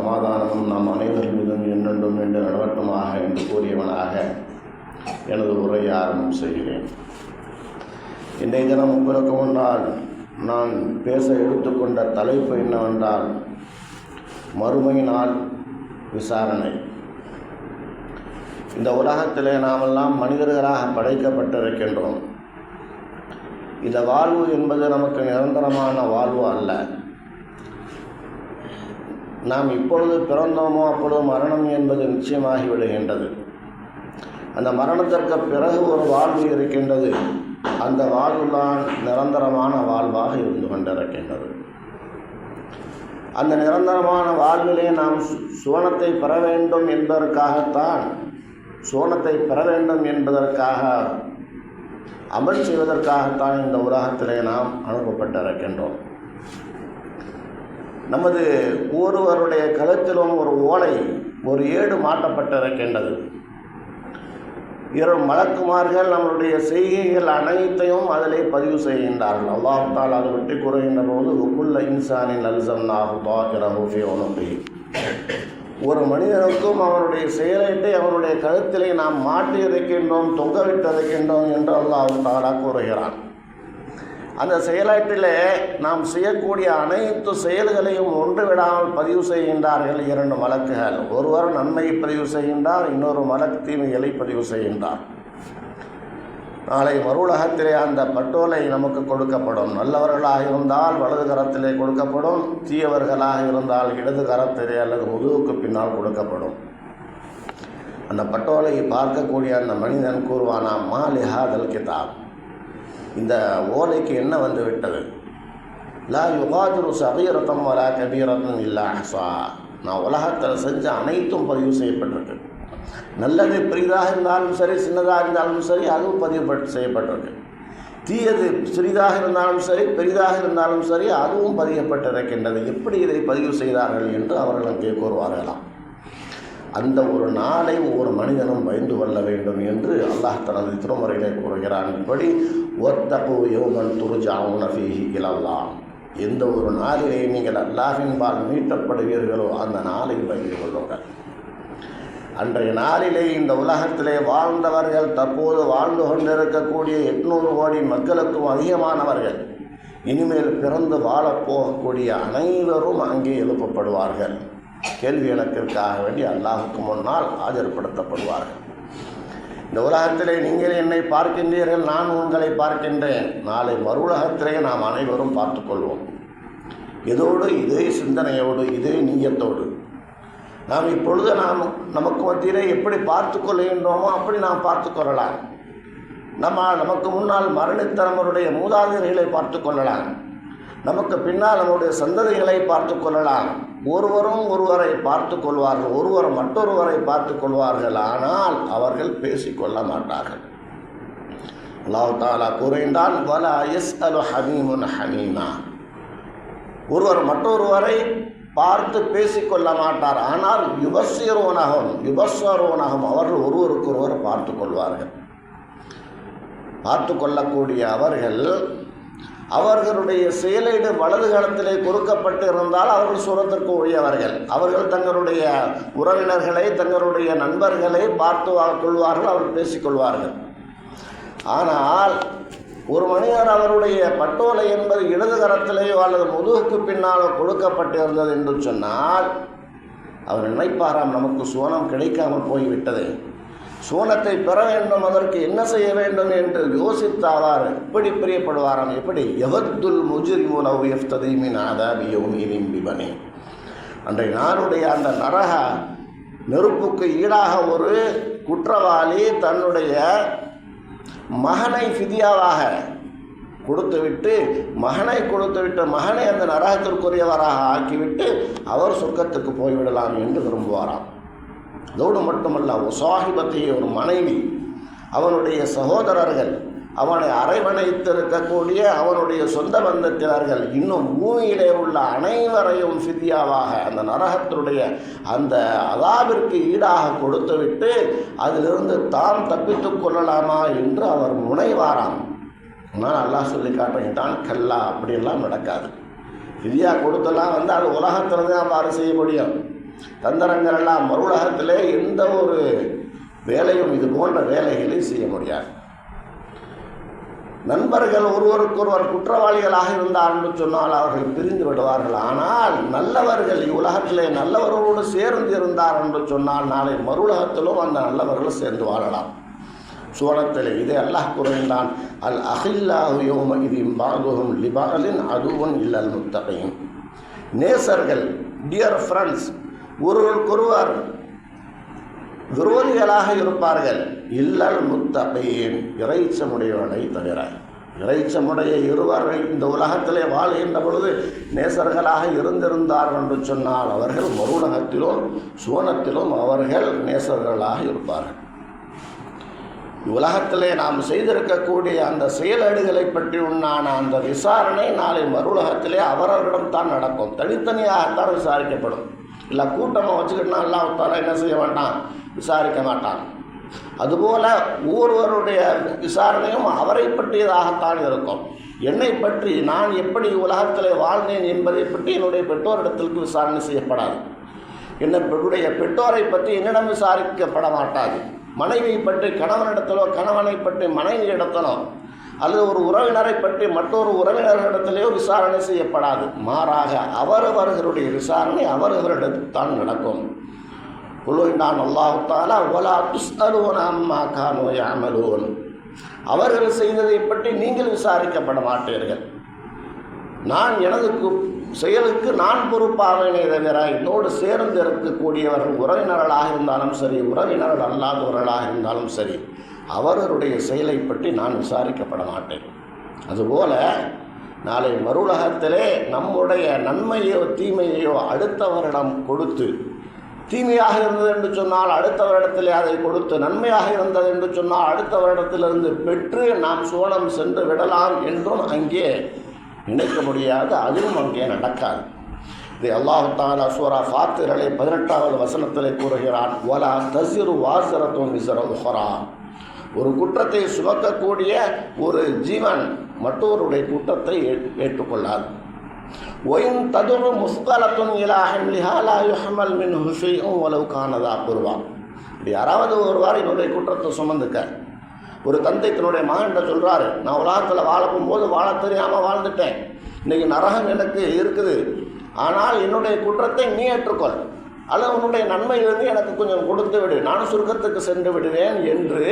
சமாதானமும் நாம் அனைவர் மீதும் என்னென்றும் என்று நடவட்டமாக என்று கூறியவனாக எனது உரையை ஆரம்பம் செய்கிறேன். இன்றைய தினம் உங்களுக்கு முன்னால் நான் பேச எடுத்துக்கொண்ட தலைப்பு என்னவென்றால் மறுமை நாள் விசாரணை. இந்த உலகத்திலே நாமெல்லாம் மனிதர்களாக படைக்கப்பட்டிருக்கின்றோம். இந்த வாழ்வு என்பது நமக்கு நிரந்தரமான வாழ்வு அல்ல. நாம் இப்பொழுது பிறந்தோமோ அப்பொழுது மரணம் என்பது நிச்சயமாகி விடுகின்றது. அந்த மரணத்திற்கு பிறகு ஒரு வாழ்வு இருக்கின்றது. அந்த வாழ்வுதான் நிரந்தரமான வாழ்வாக இருந்து கொண்டிருக்கின்றது. அந்த நிரந்தரமான வாழ்விலே நாம் சுவனத்தை பெற வேண்டும் என்பதற்காகத்தான் சுவனத்தை பெற வேண்டும் என்பதற்காக அமல் செய்வதற்காகத்தான் இந்த உலகத்திலே நாம் அனுப்பப்பட்டிருக்கின்றோம். நமது ஒருவருடைய கழுத்திலும் ஒரு ஓலை ஒரு ஏடு மாட்டப்பட்டிருக்கின்றது. இரு மலக்குமார்கள் நம்மளுடைய செய்கைகள் அனைத்தையும் அதிலே பதிவு செய்கின்றார்கள். அல்லாஹால் அதை விட்டு கூறுகின்ற போது உக்குள்ள இன்சானின் அல்சம் நாகு ஒரு மனிதனுக்கும் அவனுடைய செயலிட்டு அவனுடைய கழுத்திலே நாம் மாட்டி இருக்கின்றோம் தொங்கவிட்டிருக்கின்றோம் என்று அல்லாஹ் தாலா கூறுகிறான். அந்த செயலாற்றிலே நாம் செய்யக்கூடிய அனைத்து செயல்களையும் ஒன்று விடாமல் பதிவு செய்கின்றார்கள் இரண்டு மலக்குகள். ஒருவர் நன்மையை பதிவு செய்கின்றார் இன்னொரு மலக்கு தீமைகளை பதிவு செய்கின்றார். நாளை மறுவுலகத்திலே அந்த பட்டோலை நமக்கு கொடுக்கப்படும். நல்லவர்களாக இருந்தால் வலது கரத்திலே கொடுக்கப்படும் தீயவர்களாக இருந்தால் இடது கரத்திலே அல்லது முதுகுக்கு பின்னால் கொடுக்கப்படும். அந்த பட்டோலையை பார்க்கக்கூடிய அந்த மனிதன் கூறுவானா மா லிஹாதல் கிதாப். இந்த ஓலைக்கு என்ன வந்து விட்டது? லா யுகாஜுரு சகீரத்தம் வலா கபீரத்தம் இல்லா ஹசா நான் உலகத்தில் செஞ்ச அனைத்தும் பதிவு செய்யப்பட்டிருக்கு. நல்லது பெரிதாக இருந்தாலும் சரி சின்னதாக இருந்தாலும் சரி அதுவும் பதிவு செய்யப்பட்டிருக்கு. தீயது சிறிதாக இருந்தாலும் சரி பெரிதாக இருந்தாலும் சரி அதுவும் பதியப்பட்டிருக்கின்றது. எப்படி இதை பதிவு செய்தார்கள் என்று அவர்களுக்கு கூறுவார்களாம். அந்த ஒரு நாளை ஒவ்வொரு மனிதனும் பயந்து கொள்ள வேண்டும் என்று அல்லாஹ் தனது திருமுறையிலே கூறுகிறான். இப்படி ஒத்தகு யோகன் துருஜாவுன நஃபீஹி இலல்லாம் எந்த ஒரு நாளிலே நீங்கள் அல்லாஹின்பால் மீட்டப்படுவீர்களோ அந்த நாளை பயந்து கொள்ளுங்கள். அன்றைய நாளிலே இந்த உலகத்திலே வாழ்ந்தவர்கள் தற்போது வாழ்ந்து கொண்டிருக்கக்கூடிய எட்நூறு கோடி மக்களுக்கும் அதிகமானவர்கள் இனிமேல் பிறந்து வாழப்போகக்கூடிய அனைவரும் அங்கே எழுப்பப்படுவார்கள். கேள்வி இலக்கிற்காக வேண்டி அல்லாஹுக்கு முன்னால் ஆஜர்படுத்தப்படுவார்கள். இந்த உலகத்திலே நீங்கள் என்னை பார்க்கின்றீர்கள் நான் உங்களை பார்க்கின்றேன். நாளை மறுலகத்திலே நாம் அனைவரும் பார்த்துக்கொள்வோம். இதோடு இதே சிந்தனையோடு இதே நீயத்தோடு. நாம் இப்பொழுது நாம் நமக்கு மத்தியிலே எப்படி பார்த்து கொள்கின்றோமோ அப்படி நாம் பார்த்து கொள்ளலாம் நம்ம நமக்கு முன்னால் மரணித்த நம்மளுடைய மூதாதையர்களை பார்த்து கொள்ளலாம் நமக்கு பின்னால் நம்முடைய சந்ததிகளை பார்த்து கொள்ளலாம். ஒருவரும் ஒருவரை பார்த்து கொள்வார்கள். ஒருவர் மற்றொருவரை பார்த்து கொள்வார்கள். ஆனால் அவர்கள் பேசிக்கொள்ள மாட்டார்கள். அல்லாஹ் தாலா கூறுகின்றான் வலா எஸ் அலு ஹமீமுன் ஹமீமா. ஒருவர் மற்றொருவரை பார்த்து பேசிக்கொள்ள மாட்டார். ஆனால் யுபஸ்வரோனகம் யுபஸ்வரோனகம் அவர்கள் ஒருவருக்கொருவர் பார்த்து கொள்வார்கள். பார்த்து கொள்ளக்கூடிய அவர்கள் அவர்களுடைய செயலீடு வலது காலத்திலே கொடுக்கப்பட்டு இருந்தால் அவர்கள் சுரத்திற்கு உரியவர்கள். அவர்கள் தங்களுடைய உறவினர்களை தங்களுடைய நண்பர்களை பார்த்து கொள்வார்கள் அவர்கள் பேசிக்கொள்வார்கள் ஆனால் ஒரு மனிதர் அவருடைய பட்டோலை என்பது இடது கரத்திலேயோ அல்லது முதுகுக்கு பின்னாலோ கொடுக்கப்பட்டிருந்தது என்று சொன்னால் அவர் நினைப்பாராம் நமக்கு சுவனம் கிடைக்காமல் போய்விட்டது. சோனத்தை பெற வேண்டும் அதற்கு என்ன செய்ய வேண்டும் என்று யோசித்தாவார். எப்படி பிரியப்படுவாராம் எப்படி? எவத்துல் முஜிரி உணவு எஃப்ததீமின் ஆதாபியும் இனிம்பிபனே அன்றைய நாளுடைய அந்த நரக நெருப்புக்கு ஈடாக ஒரு குற்றவாளி தன்னுடைய மகனை ஃபிதியாவாக கொடுத்துவிட்டு மகனை கொடுத்துவிட்டு மகனை அந்த நரகத்திற்குரியவராக ஆக்கிவிட்டு அவர் சொர்க்கத்துக்கு போய்விடலாம் என்று விரும்புவாராம். அதோடு மட்டுமல்ல உசாஹிபத்தை ஒரு மனைவி அவனுடைய சகோதரர்கள் அவனை அரவணைத்திருக்கக்கூடிய அவனுடைய சொந்த பந்தத்தினர்கள் இன்னும் பூமியிலே உள்ள அனைவரையும் ஃபிதியாவாக அந்த நரகத்தினுடைய அந்த அதாவிற்கு ஈடாக கொடுத்துவிட்டு அதிலிருந்து தான் தப்பித்துக் கொள்ளலாமா என்று அவர் முனைவாராம். ஆனால் அல்லாஹ் சொல்லி காட்டுகிட்டான் கல்லா. அப்படியெல்லாம் நடக்காது. ஃபிதியா கொடுத்தெல்லாம் வந்து அது உலகத்தில் தான் அவ்வாறு செய்ய முடியும். தந்திரங்கள் எல்லாம் மறுலகத்திலே எந்த ஒரு வேலையும் இது போன்ற வேலைகளை செய்ய முடியாது. நண்பர்கள் ஒருவருக்கொருவர் குற்றவாளிகளாக இருந்தார் என்று சொன்னால் அவர்கள் பிரிந்து விடுவார்கள். ஆனால் நல்லவர்கள் இவ்வுலகத்திலே நல்லவர்களோடு சேர்ந்து இருந்தார் என்று சொன்னால் நாளை மறுலகத்திலும் அந்த நல்லவர்கள் சேர்ந்து வாழலாம். சுவனத்திலே இதே அல்லாஹ் குறைந்தான் அல் அகில்லாஹுயோம இது பாகுகும் லிபாலின் அதுவும் இல்லல் முத்தகையும். நேசர்கள் டியர் ஃப்ரெண்ட்ஸ் ஒருவருக்கொருவர் விரோதிகளாக இருப்பார்கள். இல்லல் முத்தகையின் இறைச்சமுடையவனை தவிர இறைச்சமுடைய இருவர் இந்த உலகத்திலே வாழ்கின்ற பொழுது நேசர்களாக இருந்திருந்தார்கள் என்று சொன்னால் அவர்கள் மருணகத்திலும் சுவனத்திலும் அவர்கள் நேசர்களாக இருப்பார்கள். உலகத்திலே நாம் செய்திருக்கக்கூடிய அந்த செயலடுகளை பற்றி உண்டான அந்த விசாரணை நாளை மறுலகத்திலே அவரவரிடம் தான் நடக்கும். தனித்தனியாகத்தான் விசாரிக்கப்படும். இல்லை கூட்டமாக வச்சுக்கிட்டா அல்லாஹால என்ன செய்ய மாட்டான்? விசாரிக்க மாட்டான். அதுபோல ஒவ்வொருவருடைய விசாரணையும் அவரை பற்றியதாகத்தான் இருக்கும். என்னை பற்றி நான் எப்படி உலகத்தில் வாழ்ந்தேன் என்பதை பற்றி என்னுடைய பெற்றோரிடத்திற்கு விசாரணை செய்யப்படாது. என்னுடைய பெற்றோரை பற்றி என்னிடம் விசாரிக்கப்பட மாட்டாது. மனைவியை பற்றி கணவனிடத்திலோ கணவனை பற்றி மனைவி இடத்திலோ அல்லது ஒரு உறவினரை பற்றி மற்றொரு உறவினர்களிடத்திலேயோ விசாரணை செய்யப்படாது. மாறாக அவரவர்களுடைய விசாரணை அவரவரிடத்தில் தான் நடக்கும். குழுவினான் அல்லாஹாலா ஒலா துஸ்அலூன அம்மா கானோ யாமலூன் அவர்கள் செய்ததை பற்றி நீங்கள் விசாரிக்கப்பட மாட்டீர்கள். நான் எனது கு- செயலுக்கு நான் பொறுப்பாவேனே தவிர என்னோடு சேர்ந்து இருக்கக்கூடியவர்கள் உறவினர்களாக இருந்தாலும் சரி உறவினர்கள் அல்லாதவர்களாக இருந்தாலும் சரி அவர்களுடைய செயலை பற்றி நான் விசாரிக்கப்பட மாட்டேன். அதுபோல நாளை மறுலகத்திலே நம்முடைய நன்மையோ தீமையோ அடுத்தவரிடம் கொடுத்து தீமையாக இருந்தது என்று சொன்னால் அடுத்தவரிடத்திலே அதை கொடுத்து நன்மையாக இருந்தது என்று சொன்னால் அடுத்தவரிடத்திலிருந்து பெற்று நாம் சோழம் சென்று விடலாம் என்றும் அங்கே நினைக்க முடியாது அதுவும் அங்கே நடக்காது. இது அல்லாஹால சூரா ஃபாத்திரலை பதினெட்டாவது வசனத்திலே கூறுகிறான் ஒலா தசிறு வாசரத்துவம் விசர ஹொரான் ஒரு குற்றத்தை சுமக்கக்கூடிய ஒரு ஜீவன் மற்றவருடைய குற்றத்தை ஏற்றுக்கொள்ளாது. ஒயின் ததுரு முஸ்கலத்துன் இலாஹம் லிஹாலா யுஹமல் மின் ஹுஷையும் உளவு காணதா கூறுவான். இப்படி யாராவது ஒருவார் என்னுடைய குற்றத்தை சுமந்துக்க ஒரு தந்தை தன்னுடைய மகன்கிட்ட சொல்கிறாரு நான் உலகத்தில் வாழக்கும் போது வாழ தெரியாமல் வாழ்ந்துட்டேன். இன்றைக்கி நரகம் எனக்கு இருக்குது. ஆனால் என்னுடைய குற்றத்தை நீ ஏற்றுக்கொள். அல்ல உன்னுடைய நன்மையிலிருந்து எனக்கு கொஞ்சம் கொடுத்து விடு. நான் சுருக்கத்துக்கு சென்று விடுவேன் என்று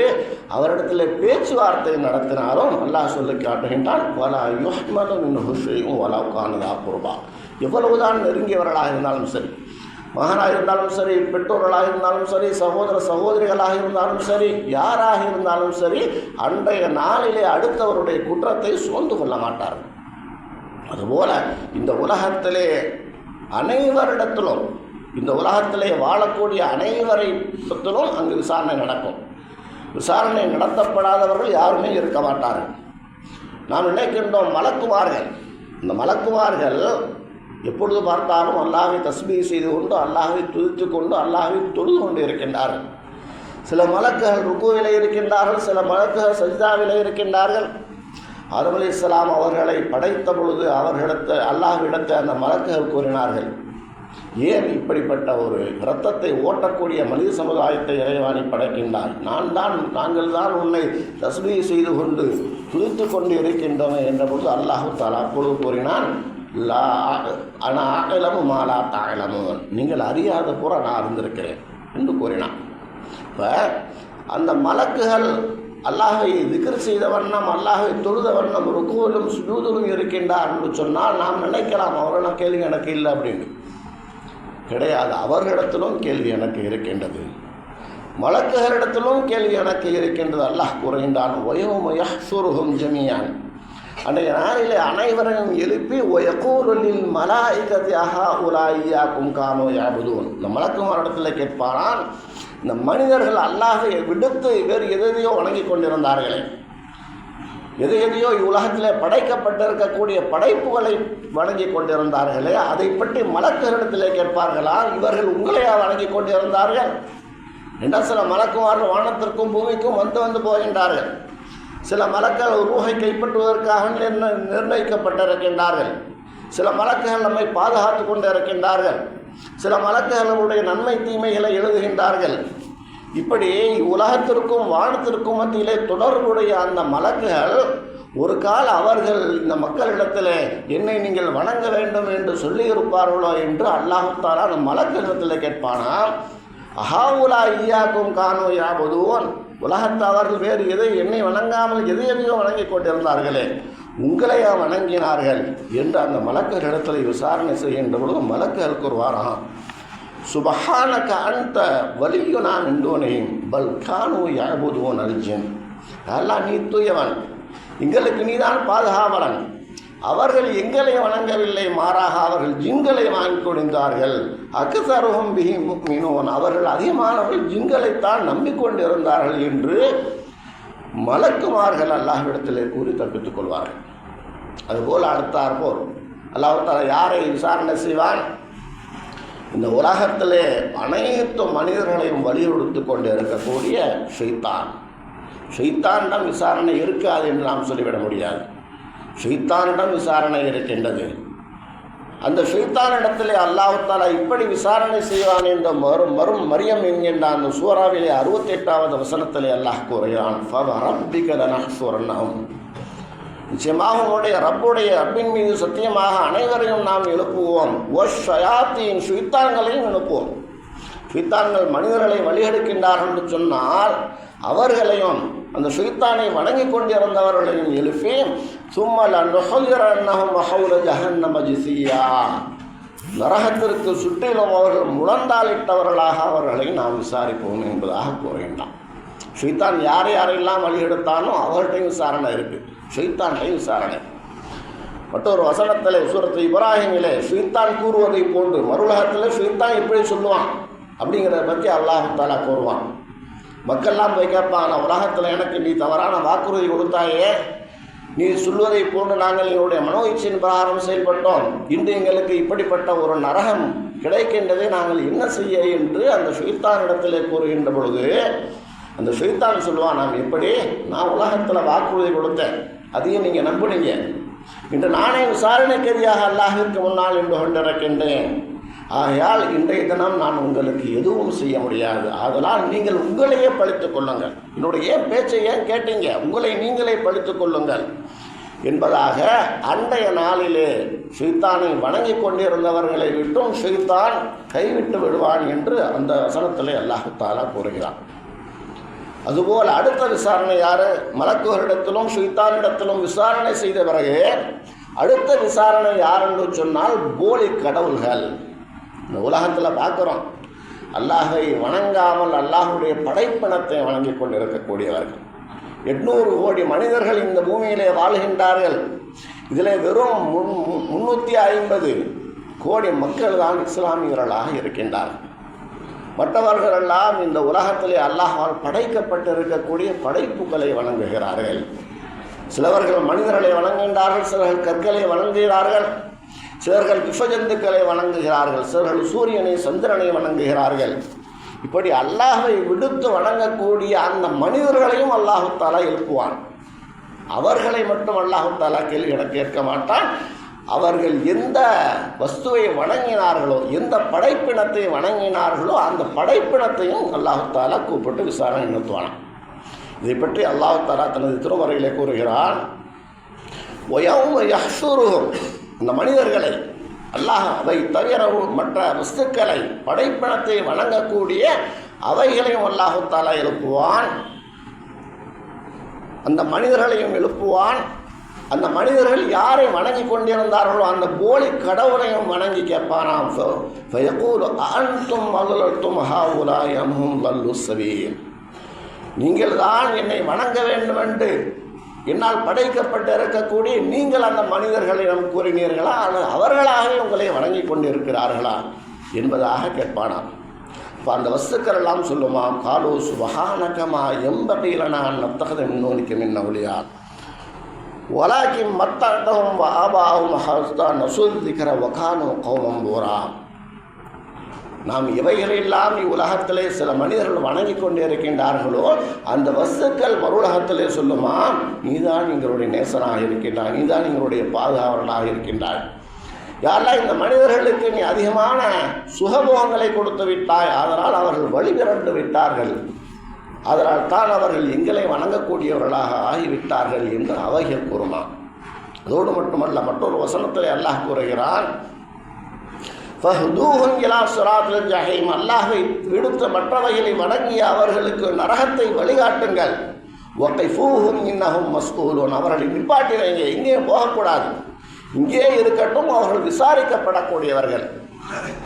அவரிடத்தில் பேச்சுவார்த்தை நடத்தினாலும் அல்லாஹ் சொல்லி காட்டுகின்றான் வலா யுஹ்மலும் ஹுஷையும் வலா கானதா குர்பா. எவ்வளவுதான் நெருங்கியவர்களாக இருந்தாலும் சரி மகனாக இருந்தாலும் சரி பெற்றோர்களாக இருந்தாலும் சரி சகோதர சகோதரிகளாக இருந்தாலும் சரி யாராக இருந்தாலும் சரி அன்றைய நாளிலே அடுத்தவருடைய குற்றத்தை சுமந்து கொள்ள மாட்டார்கள். அதுபோல இந்த உலகத்திலே அனைவரிடத்திலும் இந்த உலகத்திலே வாழக்கூடிய அனைவரை சொத்திலும் அங்கு விசாரணை நடக்கும். விசாரணை நடத்தப்படாதவர்கள் யாருமே இருக்க மாட்டார்கள். நாம் நினைக்கின்றோம் மலக்குமார்கள் இந்த மலக்குமார்கள் எப்பொழுது பார்த்தாலும் அல்லாஹை தஸ்மீ செய்து கொண்டு அல்லாஹை துதித்து கொண்டு அல்லாஹை தொழுது கொண்டு இருக்கின்றார்கள். சில மலக்குகள் ருக்குவில இருக்கின்றார்கள் சில மலக்குகள் சஜிதாவில இருக்கின்றார்கள். ஆதம் அலி இஸ்லாம் அவர்களை படைத்த பொழுது அவர்களிடத்த அல்லாஹ்விடத்தை அந்த மலக்குகள் கூறினார்கள். ஏன் இப்படிப்பட்ட ஒரு இரத்தத்தை ஓட்டக்கூடிய மனித சமுதாயத்தை இறைவாணி படைக்கின்றாய் நான் தான் நாங்கள் தான் உன்னை தஸ்மீ செய்து கொண்டு துணித்து கொண்டு இருக்கின்றன என்ற பொழுது அல்லாஹு தாலா குழு கூறினான் லா அனா அகலமு மாலா தாயலமும் நீங்கள் அறியாத பூரா நான் அறிந்திருக்கிறேன் என்று கூறினான். இப்போ அந்த மலக்குகள் அல்லாஹை திகர் செய்த வண்ணம் அல்லாஹை தொழுத வண்ணம் ருக்குவிலும் சுஜூதிலும் இருக்கின்றார் என்று சொன்னால் நாம் நினைக்கலாம் அவரெல்லாம் கேள்வி எனக்கு இல்லை அப்படின்னு. கிடையாது. அவர்களிடத்திலும் கேள்வி எனக்கு இருக்கின்றது. மலக்குகளிடத்திலும் கேள்வி எனக்கு இருக்கின்றது. அல்லாஹ் கூறுகின்றான் ஒயோமயசுருகும் ஜமியான் அன்றைய நாளில் அனைவரையும் எழுப்பி ஒயக்கூலில் மலாய்கத்தியாக உலாயியாக்கும் கானோ யாபுதூன் இந்த மலக்குமாரிடத்தில் கேட்பானால் இந்த மனிதர்கள் அல்லாஹை விடுத்து வேறு எதையோ வணங்கி கொண்டிருந்தார்களே. எது எதையோ இவ்வுலகத்தில் படைக்கப்பட்டிருக்கக்கூடிய படைப்புகளை வணங்கி கொண்டிருந்தார்களே அதை பற்றி மலக்குகளிடத்திலே கேட்பார்களா? இவர்கள் உங்களையா வணங்கி கொண்டிருந்தார்கள். என்ன சில மலக்குமார்கள் வானத்திற்கும் பூமிக்கும் வந்து வந்து போகின்றார்கள். சில மலக்கள் ரூஹை கைப்பற்றுவதற்காக நிர்ண நிர்ணயிக்கப்பட்டிருக்கின்றார்கள். சில மலக்குகள் நம்மை பாதுகாத்து கொண்டு இருக்கின்றார்கள் சில மலக்குகளுடைய நன்மை தீமைகளை எழுதுகின்றார்கள். இப்படி உலகத்திற்கும் வானத்திற்கும் மத்தியிலே தொடர்புடைய அந்த மலக்குகள் ஒரு கால் அவர்கள் இந்த மக்களிடத்தில் என்னை நீங்கள் வணங்க வேண்டும் என்று சொல்லியிருப்பார்களோ என்று அல்லாஹுத்தாரா அந்த மலக்களிடத்தில் கேட்பானா அஹாவுலா ஐயாக்கும் கானோ யாவதுவோன் உலகத்து அவர்கள் வேறு எதை என்னை வணங்காமல் எதை எதையோ வணங்கி கொண்டிருந்தார்களே உங்களையா வணங்கினார்கள் என்று அந்த மலக்கரிடத்தில் விசாரணை செய்கின்ற பொழுது ஒரு வாராம் சுபஹானக அந்த வலியு நான் இந்தோனையும் பல்கானோ கானு அர்ஜுன். அதெல்லாம் நீ தூயவன். எங்களுக்கு நீதான் பாதுகாவலன். அவர்கள் எங்களை வணங்கவில்லை மாறாக அவர்கள் ஜின்களை வாங்கி கொடுத்தார்கள். அக்கசருகம் பிஹி மீனோன் அவர்கள் அதிகமானவர்கள் ஜின்களைத்தான் நம்பிக்கொண்டிருந்தார்கள் என்று மலக்குமார்கள் அல்லாஹ்விடத்தில் கூறி தப்பித்துக் கொள்வார்கள். அதுபோல் அடுத்தார் போர் அல்லாஹால யாரை விசாரணை செய்வான்? இந்த உலகத்திலே அனைத்து மனிதர்களையும் வலியுறுத்தி கொண்டு இருக்கக்கூடிய ஷைத்தான் ஷைத்தானிடம் விசாரணை இருக்காது என்று நாம் சொல்லிவிட முடியாது. ஷைத்தானிடம் விசாரணை இருக்கின்றது. அந்த ஷைத்தானிடத்திலே அல்லாஹாலா இப்படி விசாரணை செய்வான் என்ற மறு மறும் மரியம் என்கின்ற அந்த சூறாவிலே அறுபத்தி எட்டாவது வசனத்திலே அல்லாஹ் கூறுகிறான் நிச்சயமாக உங்களுடைய ரப்புடைய ரப்பின் மீது சத்தியமாக அனைவரையும் நாம் எழுப்புவோம். ஒஷ் ஷயாத்தின் சுய்த்தான்களையும் எழுப்புவோம். சுயித்தான்கள் மனிதர்களை வழிகெடுக்கின்றார்கள் என்று சொன்னால் அவர்களையும் அந்த சுயித்தானை வணங்கி கொண்டிருந்தவர்களையும் எழுப்பி சும்மல் அந்நகம் ஜஹன்னம ஜிசியா நரகத்திற்கு சுற்றிலும் அவர்கள் முழந்தாளிட்டவர்களாக அவர்களை நாம் விசாரிப்போம் என்பதாக கூறுகின்றான் ஷைத்தான் யார் யாரெல்லாம் வழிகெடுத்தானோ அவர்கிட்டையும் விசாரணை இருக்குது ஷைத்தான்டையும் விசாரணை. மற்றொரு வசனத்தில் சூரத்து இப்ராஹிமிலே ஷைத்தான் கூறுவதை போன்று மறுலகத்தில் ஷைத்தான் இப்படி சொல்லுவான். அப்படிங்கிறத பற்றி அல்லாஹாலா கூறுவான். மக்கள்லாம் போய் கேட்பான் நான் உலகத்தில் எனக்கு நீ தவறான வாக்குறுதி கொடுத்தாயே நீ சொல்வதை போன்று நாங்கள் என்னுடைய மனோ இச்சையின் பிரகாரம் செயல்பட்டோம். இன்று எங்களுக்கு இப்படிப்பட்ட ஒரு நரகம் கிடைக்கின்றதை நாங்கள் என்ன செய்ய? என்று அந்த ஷைத்தானிடத்திலே கூறுகின்ற பொழுது அந்த ஷைத்தான் சொல்லுவான் நான் எப்படி? நான் உலகத்தில் வாக்குறுதி கொடுத்தேன். அதையும் நீங்கள் நம்புனீங்க. இன்று நானே விசாரணைக்கரியாக அல்லாஹிற்கு முன்னால் என்று கொண்டிருக்கின்றேன். ஆகையால் இன்றைய தினம் நான் உங்களுக்கு எதுவும் செய்ய முடியாது. ஆதலால் நீங்கள் உங்களையே பழித்துக் கொள்ளுங்கள். என்னுடைய ஏன் பேச்சை ஏன் கேட்டீங்க? உங்களை நீங்களே பழித்துக் கொள்ளுங்கள். என்பதாக அன்றைய நாளிலே ஷைத்தானை வணங்கி கொண்டிருந்தவர்களை விட்டும் ஷைத்தான் கைவிட்டு விடுவான் என்று அந்த வசனத்திலே அல்லாஹு தாலா கூறுகிறான். அதுபோல் அடுத்த விசாரணை யார்? மலக்குவரிடத்திலும் ஷைத்தானிடத்திலும் விசாரணை செய்த பிறகு அடுத்த விசாரணை யார் என்று சொன்னால் போலி கடவுள்கள். இந்த உலகத்தில் பார்க்குறோம். அல்லாஹை வணங்காமல் அல்லாஹுடைய படைப்பினத்தை வணங்கி கொண்டிருக்கக்கூடியவர்கள். எட்நூறு கோடி மனிதர்கள் இந்த பூமியிலே வாழ்கின்றார்கள். இதில் வெறும் முன் முன்னூற்றி ஐம்பது கோடி மக்கள் தான் இஸ்லாமியர்களாக இருக்கின்றார்கள். மற்றவர்களெல்லாம் இந்த உலகத்திலே அல்லாஹால் படைக்கப்பட்டிருக்கக்கூடிய படைப்புகளை வணங்குகிறார்கள். சிலவர்கள் மனிதர்களை வணங்குகின்றார்கள் சிலர்கள் கற்களை வணங்குகிறார்கள் சிலர்கள் விஸ்வஜந்துக்களை வணங்குகிறார்கள் சிலர்கள் சூரியனை சந்திரனை வணங்குகிறார்கள். இப்படி அல்லாஹை விடுத்து வணங்கக்கூடிய அந்த மனிதர்களையும் அல்லாஹு தாலா எழுப்புவான். அவர்களை மட்டும் அல்லாஹு தாலா கேள்வி கேட்க மாட்டான். அவர்கள் எந்த வஸ்துவை வணங்கினார்களோ எந்த படைப்பினத்தை வணங்கினார்களோ அந்த படைப்பினத்தையும் அல்லாஹு கூப்பிட்டு விசாரணை நடத்துவான் இதை பற்றி அல்லாஹாலா தனது திருமறையிலே கூறுகிறான் அந்த மனிதர்களை அல்லாஹ் அவை தவிர மற்ற வஸ்துக்களை படைப்பினத்தை வணங்கக்கூடிய அவைகளையும் அல்லாஹாலா எழுப்புவான். அந்த மனிதர்களையும் எழுப்புவான். அந்த மனிதர்கள் யாரை வணங்கி கொண்டிருந்தார்களோ அந்த போலி கடவுளையும் வணங்கி கேட்பானாம் அன்தும் மதுலத்தும் ஹாவுலாயமும் லல்லு நீங்கள் தான் என்னை வணங்க வேண்டும் என்று என்னால் படைக்கப்பட்டு இருக்கக்கூடிய நீங்கள் அந்த மனிதர்களிடம் கூறினீர்களா? அல்லது அவர்களாகவே உங்களை வணங்கி கொண்டிருக்கிறார்களா? என்பதாக கேட்பானாம். இப்போ அந்த வஸ்துக்கள் எல்லாம் சொல்லுமாம் காலோ சுபகானகமா எம்பகையிலனான் நத்தகத மின்னோனிக்க மின்ன ஒளியார் ஒலாக்கிம் மத்தகமும் ஆபாவும் ஹஸ்தா நசுல் திகர வகானோ கோமம் போரா நாம் இவைகளெல்லாம் இவ்வுலகத்திலே சில மனிதர்கள் வணங்கி கொண்டே இருக்கின்றார்களோ அந்த வஸ்துக்கள் மறுலகத்திலே சொல்லுமா நீதான் எங்களுடைய நேசனாக இருக்கின்றாய் நீதான் எங்களுடைய பாதுகாவலனாக இருக்கின்றாய். யாரெல்லாம் இந்த மனிதர்களுக்கு நீ அதிகமான சுகபோகங்களை கொடுத்து விட்டாய் அதனால் அவர்கள் வழிபிறந்து விட்டார்கள். அதனால் தான் அவர்கள் எங்களை வணங்கக்கூடியவர்களாக ஆகிவிட்டார்கள் என்று அவைகள் கூறுமான் அதோடு மட்டுமல்ல மற்றொரு வசனத்தில் அல்லாஹ் கூறுகிறான் ஜஹீம். அல்லாஹை விடுத்த மற்றவைகளை வணங்கிய அவர்களுக்கு நரகத்தை வழிகாட்டுங்கள். ஒக்கை ஃபூஹும் இன்னகும் மஸ்கூலூன் அவர்களை நிப்பாட்டி எங்கேயும் போகக்கூடாது. இங்கே இருக்கட்டும் அவர்கள் விசாரிக்கப்படக்கூடியவர்கள்.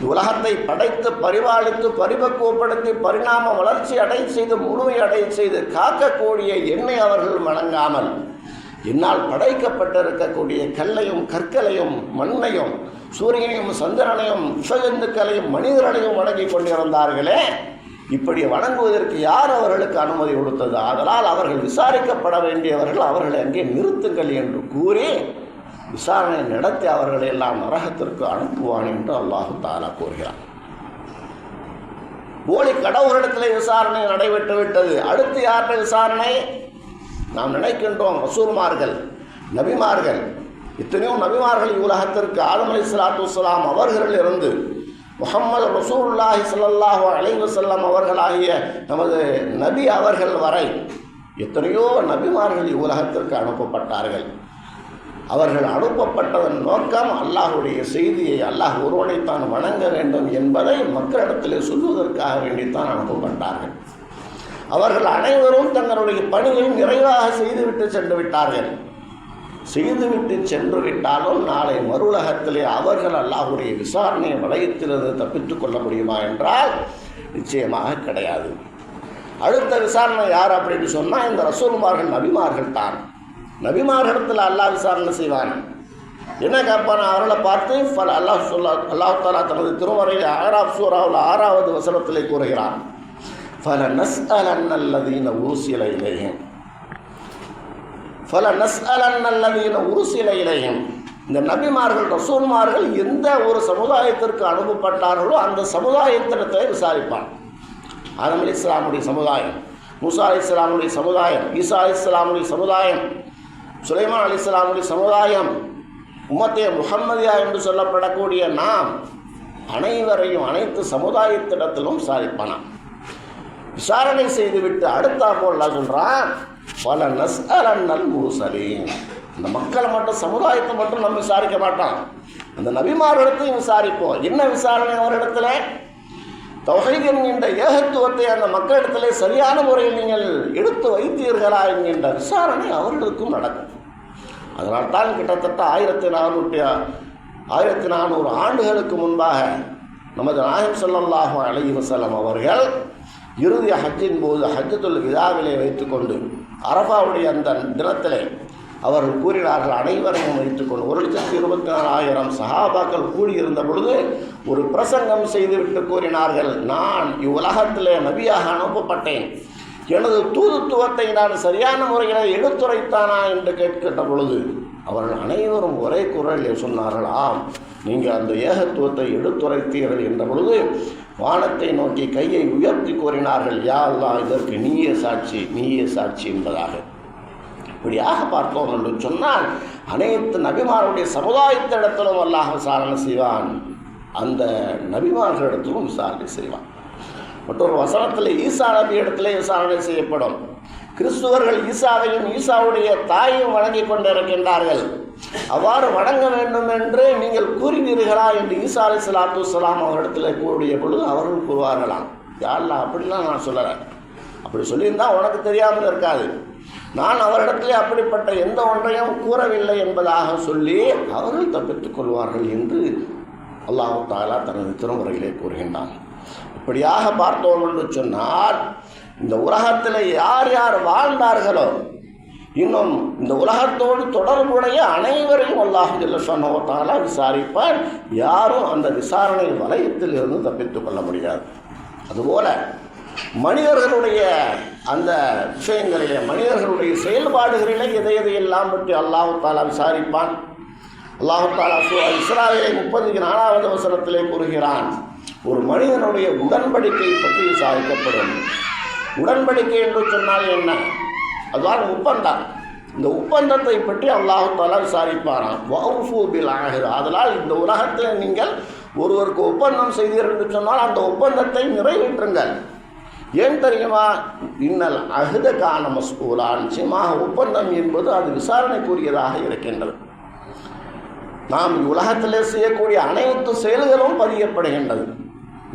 உலகத்தை படைத்து பரிபாலித்து பரிபக்குவப்படுத்தி பரிணாம வளர்ச்சி அடை செய்து முழுமை அடை செய்து காக்கக்கூடிய எண்ணெய் அவர்கள் வணங்காமல் என்னால் படைக்கப்பட்டிருக்கக்கூடிய கல்லையும் கற்களையும் மண்ணையும் சூரியனையும் சந்திரனையும் விஷஜந்துக்களையும் மனிதர்களையும் வணங்கி கொண்டிருந்தார்களே இப்படி வணங்குவதற்கு யார் அவர்களுக்கு அனுமதி கொடுத்தது? அதனால் அவர்கள் விசாரிக்கப்பட வேண்டியவர்கள் அவர்களை அங்கே நிறுத்துங்கள் என்று கூறி விசாரணை நடத்தி அவர்களை எல்லாம் நரகத்திற்கு அனுப்புவான் என்று அல்லாஹு தாலா கூறுகிறான். போலி கடவுளிடத்திலே விசாரணை நடைபெற்று விட்டது. அடுத்து யார்கிட்ட விசாரணை? நாம் நினைக்கின்றோம் ரசூல்மார்கள் நபிமார்கள் இத்தனையோ நபிமார்கள் இவ்வுலகத்திற்கு ஆலம் அலி சலாத்து வலாம் அவர்களில் இருந்து முகமது ரசூலுல்லாஹி ஸல்லல்லாஹு அலைஹி அவர்களாகிய நமது நபி அவர்கள் வரை எத்தனையோ நபிமார்கள் இவ்வுலகத்திற்கு அனுப்பப்பட்டார்கள். அவர்கள் அனுப்பப்பட்டதன் நோக்கம் அல்லாஹுடைய செய்தியை அல்லாஹ் ஒருவனைத்தான் வணங்க வேண்டும் என்பதை மக்களிடத்திலே சொல்வதற்காக வேண்டித்தான் அனுப்பப்பட்டார்கள். அவர்கள் அனைவரும் தங்களுடைய பணியை நிறைவாக செய்துவிட்டு சென்று விட்டார்கள். செய்துவிட்டு சென்று விட்டாலும் நாளை மறுலகத்திலே அவர்கள் அல்லாஹுடைய விசாரணை வளையத்திலிருந்து தப்பித்துக் கொள்ள முடியுமா என்றால் நிச்சயமாக கிடையாது. அடுத்த விசாரணை யார் அப்படின்னு சொன்னால் இந்த ரசூல்மார்கள் நபிமார்கள் தான். நபிமார்களிடத்தில் அல்லாஹ் விசாரணை செய்வான். என்ன கேட்பான் அவர்களை பார்த்து பல அல்லாஹ் சொல்லா அல்லாஹ் தாலா தனது திருவரையில் ஆறாம் சூறாவில் ஆறாவது வசனத்திலே கூறுகிறான். ஃபல நஸ் அல்லதீன உருசில இலையும் ஃபல நஸ் அல்லதீன உருசில இலையும் இந்த நபிமார்கள் ரசூல்மார்கள் எந்த ஒரு சமுதாயத்திற்கு அனுப்பப்பட்டார்களோ அந்த சமுதாயத்திடத்தை விசாரிப்பான். ஆதம் அலி இஸ்லாமுடைய சமுதாயம் மூசா இஸ்லாமுடைய சமுதாயம் ஈசா இஸ்லாமுடைய சமுதாயம் சுலைமான் அலி இஸ்லாமுடைய சமுதாயம் உமத்தே முகம்மதியா என்று சொல்லப்படக்கூடிய நாம் அனைவரையும் அனைத்து சமுதாயத்திடத்திலும் விசாரிப்பானாம் விசாரணை செய்துவிட்டு அடுத்தா போல சொல்கிறான் பல நஸ் அலன்னல் முருசலீம் இந்த மக்களை மட்டும் சமுதாயத்தை மட்டும் நம்ம விசாரிக்க மாட்டோம் அந்த நபிமாரிடத்தையும் விசாரிப்போம். என்ன விசாரணை அவரிடத்துல? தொகைது என்கின்ற ஏகத்துவத்தை அந்த மக்களிடத்திலே சரியான முறையில் நீங்கள் எடுத்து வைத்தீர்களா என்கின்ற விசாரணை அவர்களுக்கும் நடக்கும். அதனால் தான் கிட்டத்தட்ட ஆயிரத்தி நானூற்றி ஆயிரத்தி நானூறு ஆண்டுகளுக்கு முன்பாக நமது நாயம் ஸல்லல்லாஹு அலி வசலம் அவர்கள் இறுதி ஹஜ்ஜின் போது ஹஜ்ஜத்துல் விழாவிலே வைத்துக்கொண்டு அரபாவுடைய அந்த தினத்திலே அவர்கள் கூறினார்கள் அனைவரையும் வைத்துக்கொண்டு ஒரு லட்சத்தி இருபத்தி நாலாயிரம் சஹாபாக்கள் கூடியிருந்த பொழுது ஒரு பிரசங்கம் செய்துவிட்டு கூறினார்கள் நான் இவ்வுலகத்தில் நபியாக அனுப்பப்பட்டேன். எனது தூதுத்துவத்தை நான் சரியான முறையில் எடுத்துரைத்தானா? என்று கேட்கின்ற பொழுது அவர்கள் அனைவரும் ஒரே குரலில் சொன்னார்கள் ஆம் நீங்கள் அந்த ஏகத்துவத்தை எடுத்துரைத்தீர்கள் என்ற பொழுது வானத்தை நோக்கி கையை உயர்த்தி கூறினார்கள் யா இதற்கு நீயே சாட்சி நீயே சாட்சி என்பதாக. இப்படியாக பார்த்தோம் என்று சொன்னால் அனைத்து நபிமாருடைய சமுதாயத்திடத்திலும் அல்லாஹ் விசாரணை செய்வான். அந்த நபிமார்களிடத்திலும் விசாரணை செய்வான். மற்றொரு வசனத்தில் ஈசா நபி இடத்திலே விசாரணை செய்யப்படும். கிறிஸ்துவர்கள் ஈசாவையும் ஈசாவுடைய தாயையும் வணங்கி கொண்டிருக்கின்றார்கள். அவ்வாறு வணங்க வேண்டும் என்று நீங்கள் கூறினீர்களா என்று ஈசா அலி சலாத்து சலாம் அவரிடத்தில் கூறிய பொழுது அவர்கள் கூறுவார்களாம். யாரெல்லாம் அப்படிலாம் நான் சொல்லலை. அப்படி சொல்லியிருந்தால் உனக்கு தெரியாமல் இருக்காது. நான் அவரிடத்திலே அப்படிப்பட்ட எந்த ஒன்றையும் கூறவில்லை என்பதாக சொல்லி அவர்கள் தப்பித்துக் கொள்வார்கள் என்று அல்லாஹு தாலா தனது திருமுறையிலே கூறுகின்றான். இப்படியாக பார்த்தோம் என்று சொன்னால் இந்த உலகத்தில் யார் யார் வாழ்ந்தார்களோ இன்னும் இந்த உலகத்தோடு தொடர்புடைய அனைவரையும் அல்லாஹு ஜல்லஷானோத்தாலா விசாரிப்பார். யாரும் அந்த விசாரணை வலயத்தில் இருந்து தப்பித்துக் கொள்ள முடியாது. அதுபோல மனிதர்களுடைய அந்த விஷயங்களிலே மனிதர்களுடைய செயல்பாடுகளிலே எதை எதையெல்லாம் பற்றி அல்லாஹு தாலா விசாரிப்பான்? அல்லாஹு தாலா இஸ்ராவிலே முப்பத்தி நாலாவது வசனத்திலே கூறுகிறான் ஒரு மனிதனுடைய உடன்படிக்கை பற்றி விசாரிக்கப்படும். உடன்படிக்கை என்று சொன்னால் என்ன? அதுதான் ஒப்பந்தம். இந்த ஒப்பந்தத்தை பற்றி அல்லாஹு தாலா விசாரிப்பாராம். வவுஃபூபில் ஆகிற அதனால் இந்த உலகத்தில் நீங்கள் ஒருவருக்கு ஒப்பந்தம் செய்தீர்கள் என்று சொன்னால் அந்த ஒப்பந்தத்தை நிறைவேற்றுங்கள். ஏன் தெரியுமா? இன்னல் அகுத கான மஸ்கூலா நிச்சயமாக ஒப்பந்தம் என்பது அது விசாரணைக்குரியதாக இருக்கின்றது. நாம் உலகத்திலே செய்யக்கூடிய அனைத்து செயல்களும் பதியப்படுகின்றது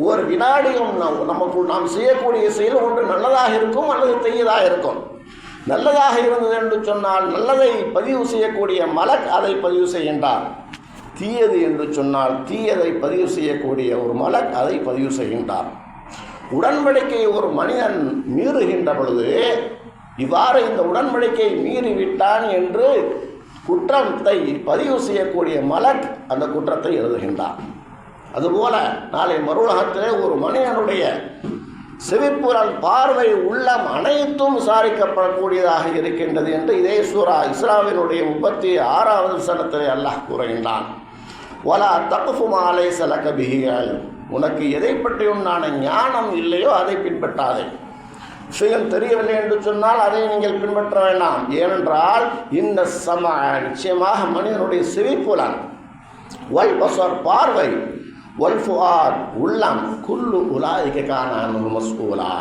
ஒவ்வொரு வினாடியும் நாம் நமக்குள் நாம் செய்யக்கூடிய செயல் ஒன்று நல்லதாக இருக்கும் அல்லது தீயதாக இருக்கும். நல்லதாக இருந்தது என்று சொன்னால் நல்லதை பதிவு செய்யக்கூடிய மலக் அதை பதிவு செய்கின்றார். தீயது என்று சொன்னால் தீயதை பதிவு செய்யக்கூடிய ஒரு மலக் அதை பதிவு செய்கின்றார். உடன்படிக்கையை ஒரு மனிதன் மீறுகின்ற பொழுது இவ்வாறு இந்த உடன்படிக்கை மீறிவிட்டான் என்று குற்றத்தை பதிவு செய்யக்கூடிய மலக் அந்த குற்றத்தை எழுதுகின்றார் அதுபோல நாளை மறுலகத்திலே ஒரு மனிதனுடைய செவிப்புறல் பார்வை உள்ளம் அனைத்தும் விசாரிக்கப்படக்கூடியதாக இருக்கின்றது என்று இதே சூரா இஸ்ராவினுடைய முப்பத்தி ஆறாவது சனத்திலே அல்லாஹ் கூறுகின்றான். ஒலா தப்பு மாலை சலக்க உனக்கு எதை பற்றியும் நான் ஞானம் இல்லையோ அதை பின்பற்றாதே. விஷயம் தெரியவில்லை என்று சொன்னால் அதை நீங்கள் பின்பற்ற வேண்டாம். ஏனென்றால் இந்த சம நிச்சயமாக மனிதனுடைய செவிப்புலன் வல் பசர் பார்வை வல் உள்ளம் குல்லு உலாய்க்கான மஸ்கூலா.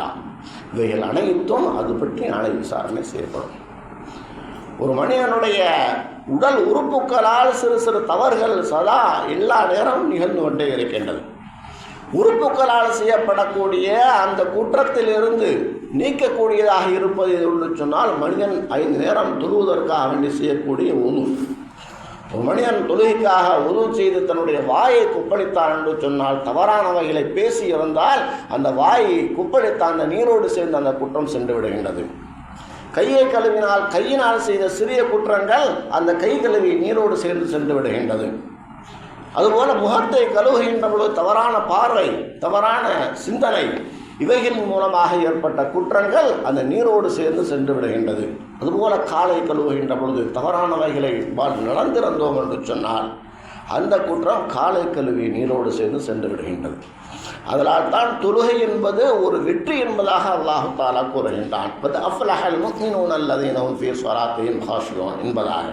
இவைகள் அனைத்தும் அது பற்றி நாளை விசாரணை செய்யப்படும். ஒரு மனிதனுடைய உடல் உறுப்புகளால் சிறு சிறு தவறுகள் சதா எல்லா நேரமும் நிகழ்ந்து கொண்டே இருக்கின்றது. உறுப்புகளால் செய்யப்படக்கூடிய அந்த குற்றத்திலிருந்து நீக்கக்கூடியதாக இருப்பது என்று சொன்னால் மனிதன் ஐந்து நேரம் தொழுவதற்காக வேண்டி செய்யக்கூடிய உணவு ஒரு மனிதன் தொழுகைக்காக உதவு செய்து தன்னுடைய வாயை குப்பளித்தான் என்று சொன்னால் தவறான வகைகளை பேசி இருந்தால் அந்த வாயை குப்பளித்த அந்த நீரோடு சேர்ந்து அந்த குற்றம் சென்று விடுகின்றது. கையை கழுவினால் கையினால் செய்த சிறிய குற்றங்கள் அந்த கை கழுவி நீரோடு சேர்ந்து சென்று விடுகின்றது. அதுபோல முகத்தை கழுவுகின்ற பொழுது தவறான பார்வை தவறான சிந்தனை இவைகளின் மூலமாக ஏற்பட்ட குற்றங்கள் அந்த நீரோடு சேர்ந்து சென்று விடுகின்றது. அதுபோல காலை கழுவுகின்ற பொழுது தவறானவைகளை நடந்திருந்தோம் என்று சொன்னால் அந்த குற்றம் காலை கழுவி நீரோடு சேர்ந்து சென்று விடுகின்றது. அதனால் தான் தொழுகை என்பது ஒரு வெற்றி என்பதாக அல்லாஹு தாலா கூறுகின்றான். அஃப்லஹல் முக்மினூன் அல்லதீனவும் ஃபீ ஸலாத்திஹிம் ஹாஷியோன் என்பதாக.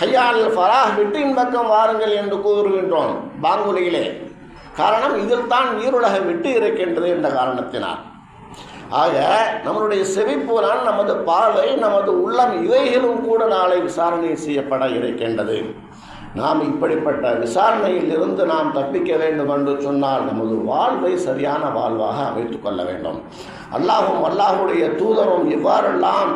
ஹையால் ஃபராஹ் வெற்றியின் பக்கம் வாருங்கள் என்று கூறுகின்றோம் பாங்குலியிலே. காரணம் இதில் தான் நீருலக வெற்றி இருக்கின்றது என்ற காரணத்தினால். ஆக நம்மளுடைய செவிப்புலான் நமது பார்வை நமது உள்ளம் இவைகளும் கூட நாளை விசாரணை செய்யப்பட இருக்கின்றது. நாம் இப்படிப்பட்ட விசாரணையில் இருந்து நாம் தப்பிக்க வேண்டும் என்று சொன்னால் நமது வாழ்வை சரியான வாழ்வாக அமைத்துக்கொள்ள வேண்டும். அல்லாஹும் அல்லாஹுடைய தூதரும் இவ்வாறெல்லாம்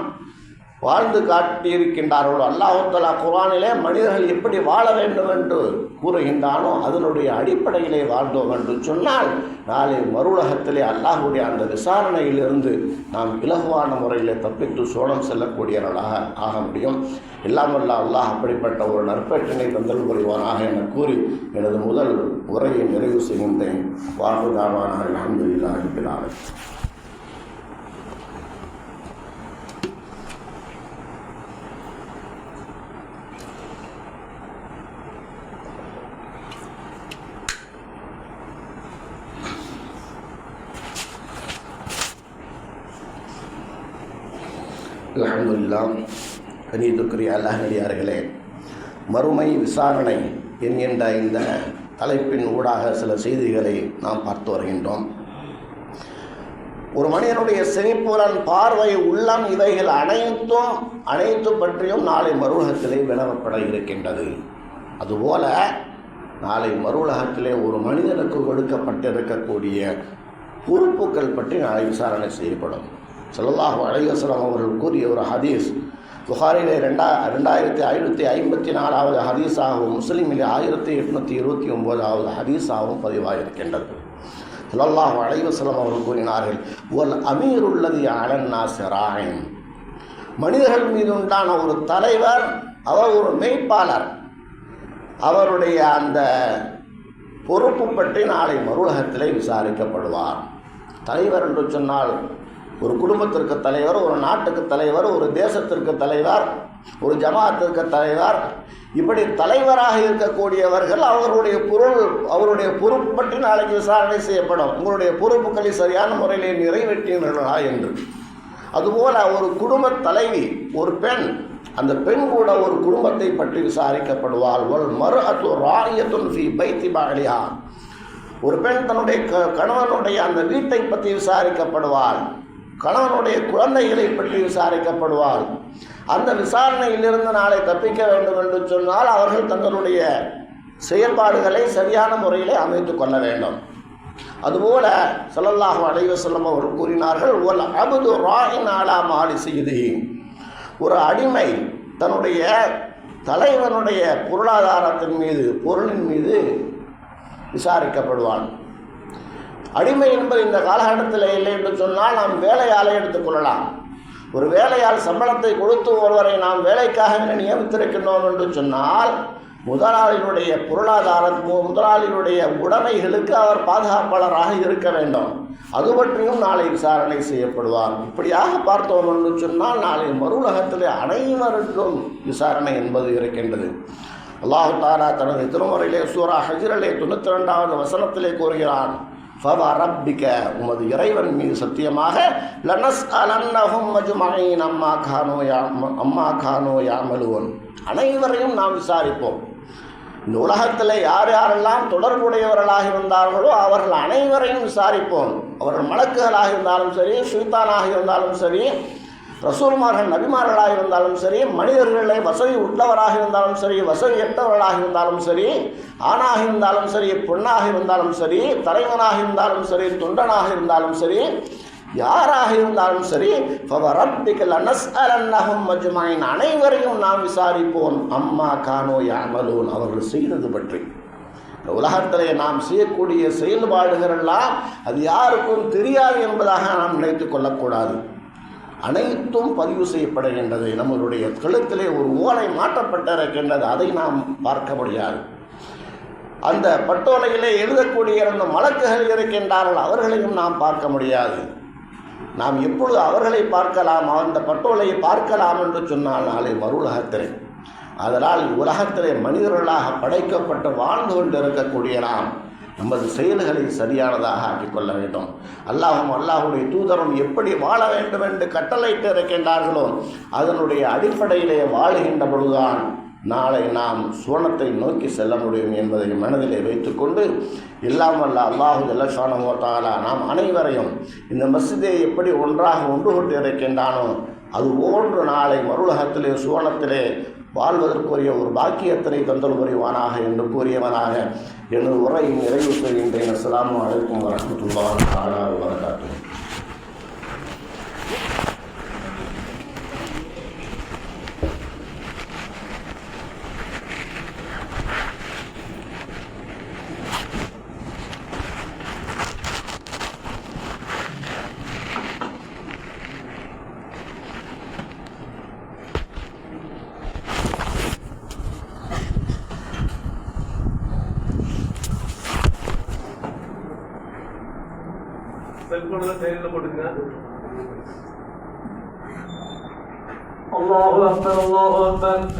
வாழ்ந்து காட்டியிருக்கின்றார்களோ அல்லாஹுத்தலா குரானிலே மனிதர்கள் எப்படி வாழ வேண்டும் என்று கூறுகின்றானோ அதனுடைய அடிப்படையிலே வாழ்ந்தோம் என்று சொன்னால் நாளை மறுலகத்திலே அல்லாஹுடைய அந்த விசாரணையிலிருந்து நாம் இலகுவான முறையில் தப்பித்து சோழம் செல்லக்கூடியவர்களாக ஆக முடியும். எல்லாம் அல்லாஹ் அப்படிப்பட்ட ஒரு நற்பேற்றினை தந்தல் புரிவானாக என கூறி எனது முதல் உரையை நிறைவு செய்கின்றேன். வாழ்வுதாவான அலமதுல்லாஹி பிலாலை அல்ஹம்துலில்லா கணியத்துக்குரிய அல்லாஹடியார்களே மறுமை விசாரணை என்கின்ற இந்த தலைப்பின் ஊடாக சில செய்திகளை நாம் பார்த்து வருகின்றோம். ஒரு மனிதனுடைய செவிப்புலன் பார்வை உள்ளம் இவைகள் அனைத்தும் அனைத்து பற்றியும் நாளை மறுலகத்திலே விளவப்பட இருக்கின்றது. அதுபோல நாளை மறுலகத்திலே ஒரு மனிதனுக்கு கொடுக்கப்பட்டிருக்கக்கூடிய பொறுப்புகள் பற்றி நாளை விசாரணை செய்யப்படும். செல்லல்லாஹு அலைஹி அவர்கள் கூறிய ஒரு ஹதீஸ். புகாரிலே ரெண்டா ரெண்டாயிரத்தி ஐநூற்றி ஐம்பத்தி நாலாவது ஹதீஸாகவும் முஸ்லீமிலே ஆயிரத்தி எட்நூற்றி இருபத்தி ஒம்போதாவது ஹதீஸாகவும் பதிவாகியிருக்கின்றது ஸல்லல்லாஹு அலைஹி அவர்கள் கூறினார்கள் ஒல் அமீர் உள்ளது அலன்னா சிராயின் மனிதர்கள் மீது உண்டான ஒரு தலைவர் அவர் ஒரு மெய்ப்பாளர். அவருடைய அந்த பொறுப்பு பற்றி நாளை மறுலகத்திலே விசாரிக்கப்படுவார். தலைவர் என்று சொன்னால் ஒரு குடும்பத்திற்கு தலைவர் ஒரு நாட்டுக்கு தலைவர் ஒரு தேசத்திற்கு தலைவர் ஒரு ஜமாத்திற்கு தலைவர். இப்படி தலைவராக இருக்கக்கூடியவர்கள் அவருடைய பொருள் அவருடைய பொறுப்பு பற்றி நாளைக்கு விசாரணை செய்யப்படும். உங்களுடைய பொறுப்புகளை சரியான முறையில் நிறைவேற்றினீர்களா என்று. அதுபோல ஒரு குடும்ப தலைவி ஒரு பெண் அந்த பெண் கூட ஒரு குடும்பத்தை பற்றி விசாரிக்கப்படுவாள். மறு அத்து ராயத்துன் ஃபி பைத்தி பாலியா ஒரு பெண் தன்னுடைய க கணவனுடைய அந்த வீட்டை பற்றி விசாரிக்கப்படுவாள். கணவனுடைய குழந்தைகளை பற்றி விசாரிக்கப்படுவார். அந்த விசாரணையிலிருந்து நாளை தப்பிக்க வேண்டும் என்று சொன்னால் அவர்கள் தங்களுடைய செயல்பாடுகளை சரியான முறையில் அமைத்து கொள்ள வேண்டும். அதுபோல ஸல்லல்லாஹு அலைஹி வஸல்லம் அவர்கள் கூறினார்கள் ஒல் அபுது ராயின் ஆலா மாலி செய்தி. ஒரு அடிமை தன்னுடைய தலைவனுடைய பொருளாதாரத்தின் மீது பொருளின் மீது விசாரிக்கப்படுவான். அடிமை என்பது இந்த காலகட்டத்தில் இல்லை என்று சொன்னால் நாம் வேலையாளை எடுத்துக்கொள்ளலாம் ஒரு வேலையால் சம்பளத்தை கொடுத்து ஒருவரை நாம் வேலைக்காக நியமித்திருக்கின்றோம் என்று சொன்னால் முதலாளியினுடைய பொருளாதாரம் முதலாளியுடைய முதலாளியினுடைய உடைமைகளுக்கு அவர் பாதுகாப்பாளராக இருக்க வேண்டும். அது பற்றியும் நாளை விசாரணை செய்யப்படுவார். இப்படியாக பார்த்தோம் என்று சொன்னால் நாளை மறுலகத்தில் அனைவருக்கும் விசாரணை என்பது இருக்கின்றது. அல்லாஹு தாரா தனது திருமுறையிலே சூரா ஹஜ்ரலே தொண்ணூற்றி ரெண்டாவது வசனத்திலே கூறுகிறான் ஃபவரப்பிக்க உமது இறைவன் மீது சத்தியமாக லனஸ் அலன்னகும் மஜுமகையின் அம்மா கானோ யாம் அம்மா கானோ யாமலுவன் அனைவரையும் நாம் விசாரிப்போம். இந்த உலகத்தில் யார் யாரெல்லாம் தொடர்புடையவர்களாக இருந்தார்களோ அவர்கள் அனைவரையும் விசாரிப்போம். அவர்கள் மலக்குகளாக இருந்தாலும் சரி சுல்தானாக இருந்தாலும் சரி ரசூல்மார்கள் நபிமார்களாக இருந்தாலும் சரி மனிதர்களை வசதி உள்ளவராக இருந்தாலும் சரி வசதியற்றவர்களாக இருந்தாலும் சரி ஆணாக இருந்தாலும் சரி பெண்ணாக இருந்தாலும் சரி தலைவனாக இருந்தாலும் சரி தொண்டனாக இருந்தாலும் சரி யாராக இருந்தாலும் சரி ரப்பிக்கல் மஜ்மாயின் அனைவரையும் நாம் விசாரிப்போம். அம்மா கானோ யாமலூன் அவர்கள் செய்தது பற்றி. இந்த உலகத்திலே நாம் செய்யக்கூடிய செயல்பாடுகள் எல்லாம் அது யாருக்கும் தெரியாது என்பதாக நாம் நினைத்து கொள்ளக்கூடாது. அனைத்தும் பதிவு செய்யப்படுகின்றது. நம்மளுடைய கழுத்திலே ஒரு ஓலை மாற்றப்பட்டிருக்கின்றது. அதை நாம் பார்க்க முடியாது. அந்த பட்டோலையிலே எழுதக்கூடிய அந்த மலக்குகள் இருக்கின்றார்கள். அவர்களையும் நாம் பார்க்க முடியாது. நாம் எப்பொழுது அவர்களை பார்க்கலாம் அந்த பட்டோலையை பார்க்கலாம் என்று சொன்னால் நாளை மறுலகத்திலே. அதனால் உலகத்திலே மனிதர்களாக படைக்கப்பட்டு வாழ்ந்து கொண்டு இருக்கக்கூடிய நாம் நமது செயல்களை சரியானதாக ஆக்கிக்கொள்ள வேண்டும். அல்லாஹும் அல்லாஹுடைய தூதரும் எப்படி வாழ வேண்டும் என்று கட்டளையிட்டு இருக்கின்றார்களோ அதனுடைய அடிப்படையிலே வாழுகின்ற பொழுதுதான் நாளை நாம் சுவனத்தை நோக்கி செல்ல முடியும் என்பதை மனதிலே வைத்துக்கொண்டு எல்லாம் வல்ல அல்லாஹு ஜல்லஷானமோ தாலா நாம் அனைவரையும் இந்த மஸ்ஜிதை எப்படி ஒன்றாக ஒன்று கொண்டு இருக்கின்றானோ அது போன்று நாளை மருளகத்திலே சுவனத்திலே வாழ்வதற்குரிய ஒரு பாக்கியத்தினை தந்தல் புரிவானாக என்று கூறியவனாக எனது உரையை நிறைவு செய்கின்றேன் அஸ்ஸலாமு அலைக்கும் வரஹ்மத்துல்லாஹி தஆலா